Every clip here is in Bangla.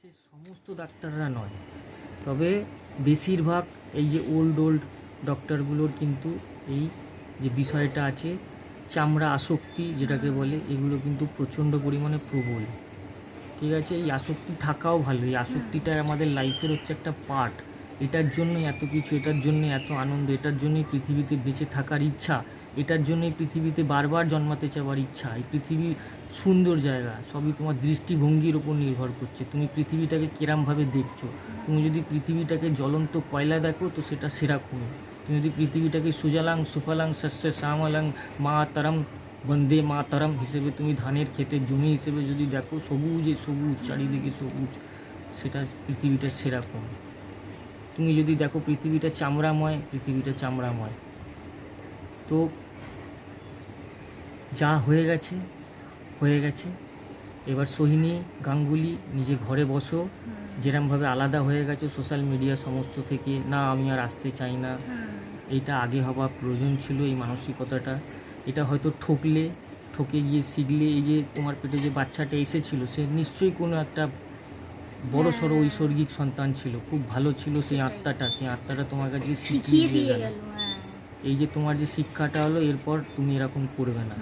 বিশ্বের সমস্ত ডাক্তাররা নয়। তবে বেশিরভাগ এই যে ওল্ড ওল্ড ডক্টরগুলোর কিন্তু এই যে বিষয়টা আছে চামড়া আসক্তি যেটাকে বলে এগুলো কিন্তু প্রচণ্ড পরিমাণে প্রবল। ঠিক আছে? এই আসক্তি থাকাও ভালো। এই আসক্তিটা আমাদের লাইফের হচ্ছে একটা পার্ট এটার জন্যই এত কিছু এটার জন্য এত আনন্দ এটার জন্যই পৃথিবীতে বেঁচে থাকার ইচ্ছা। এটার জন্যই পৃথিবীতে বারবার জন্মাতে চাওয়ার ইচ্ছা। এই পৃথিবী সুন্দর জায়গা, সবই তোমার দৃষ্টিভঙ্গির ওপর নির্ভর করছে। তুমি পৃথিবীটাকে কিরমভাবে দেখছ? তুমি যদি পৃথিবীটাকে জ্বলন্ত কয়লা দেখো, তো সেটা সেরকমই তুমি যদি পৃথিবীটাকে সুজালাং, সুফালাং, শস্য, শ্যামলাং, মা তারম, বন্দে মা তারম হিসেবে তুমি ধানের ক্ষেতের জমি হিসেবে যদি দেখো, সবুজ সবুজে সবুজ, চারিদিকে সবুজ, সেটা পৃথিবীটা সেরকম তুমি যদি দেখো পৃথিবীটা চামড়াময় পৃথিবীটা চামড়াময়। তো যা হয়ে গেছে হয়ে গেছে। এবার সোহিনী গাঙ্গুলি নিজে ঘরে বসো। যেরমভাবে আলাদা হয়ে গেছো সোশ্যাল মিডিয়া সমস্ত থেকে না আমি আর আসতে চাই না। এইটা আগে হওয়া প্রয়োজন ছিল এই মানসিকতাটা। এটা হয়তো ঠকলে ঠকে গিয়ে শিখলে এই যে তোমার পেটে যে বাচ্চাটা এসেছিল সে নিশ্চয়ই কোনো একটা বড় সড়ো হ্যাঁ। ঐশ্বরিক সন্তান ছিল। খুব ভালো ছিল সেই আত্মাটা সেই আত্মাটা তোমার কাছে শিখিয়ে দিয়ে গেল হ্যাঁ। এই যে তোমার যে শিক্ষাটা হলো এরপর তুমি এরকম করবে না।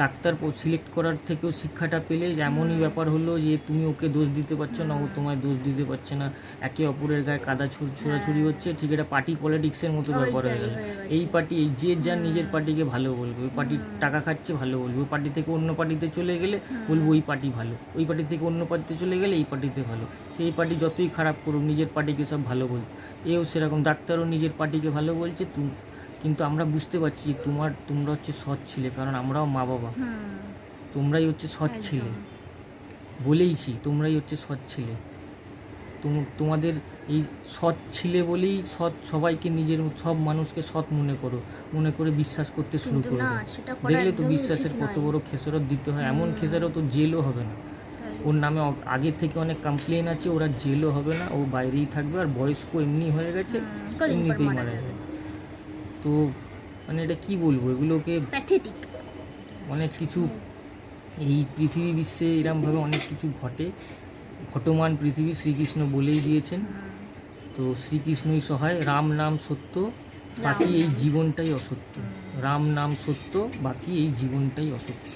ডাক্তার সিলেক্ট করার থেকেও শিক্ষাটা পেলে এমনই ব্যাপার হলো যে তুমি ওকে দোষ দিতে পারছ না ও তোমায় দোষ দিতে পারছে না। একে অপরের গায়ে কাদা ছুড় ছোড়াছুড়ি হচ্ছে ঠিক এটা পার্টি পলিটিক্সের মতো ব্যাপার হয়ে গেল এই পার্টি এই যে যার নিজের পার্টিকে ভালো বলবে ওই পার্টি টাকা খাচ্ছে ভালো বলবে ওই পার্টি থেকে অন্য পার্টিতে চলে গেলে বলব ওই পার্টি ভালো ওই পার্টি থেকে অন্য পার্টিতে চলে গেলে এই পার্টিতে ভালো। সেই পার্টি যতই খারাপ করুক নিজের পার্টিকে সব ভালো বলতো। এও সেরকম ডাক্তারও নিজের পার্টিকে ভালো বলছে তুমি কিন্তু আমরা বুঝতে পারছি যে তোমার তোমরা হচ্ছে সৎ ছিলে কারণ আমরাও মা বাবা। তোমরাই হচ্ছে সৎ ছিলে। বলেইছি তোমরাই হচ্ছে সৎ ছিলে। তোম- তোমাদের এই সৎ ছিলে বলেই সৎ সবাইকে নিজের সব মানুষকে সৎ মনে করো মনে করে বিশ্বাস করতে শুরু করো দেখলে তো বিশ্বাসের কত। বড় খেসারত দিতে হয় এমন খেসারত তো জেলও হবে না। ওর নামে আগের থেকে অনেক কমপ্লেন আছে ওরা জেলও হবে না ও বাইরেই থাকবে আর বয়স্ক এমনি হয়ে গেছে এমনিতেই মারা যাবে। তো মানে এটা কি বলব? এগুলোকে অনেক কিছু এই পৃথিবী বিশ্বে এরমভাবে অনেক কিছু ঘটে। ঘটমান পৃথিবী শ্রীকৃষ্ণ বলেই দিয়েছেন। তো শ্রীকৃষ্ণই সহায়। রাম নাম সত্য বাকি এই জীবনটাই অসত্য। রাম নাম সত্য বাকি এই জীবনটাই অসত্য।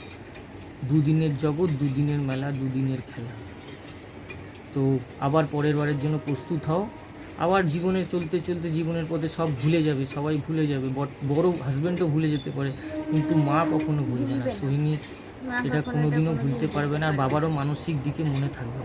দুদিনের জগৎ দুদিনের মেলা দুদিনের খেলা। তো আবার পরের বারের জন্য প্রস্তুত হও। আবার জীবনে চলতে চলতে জীবনের পথে সব ভুলে যাবে সবাই ভুলে যাবে। বড় হাজব্যান্ডও ভুলে যেতে পারে কিন্তু মা কখনো ভুলবে না। সোহিনী এটা কোনোদিনও ভুলতে পারবে না আর বাবারও মানসিক দিকে মনে থাকবে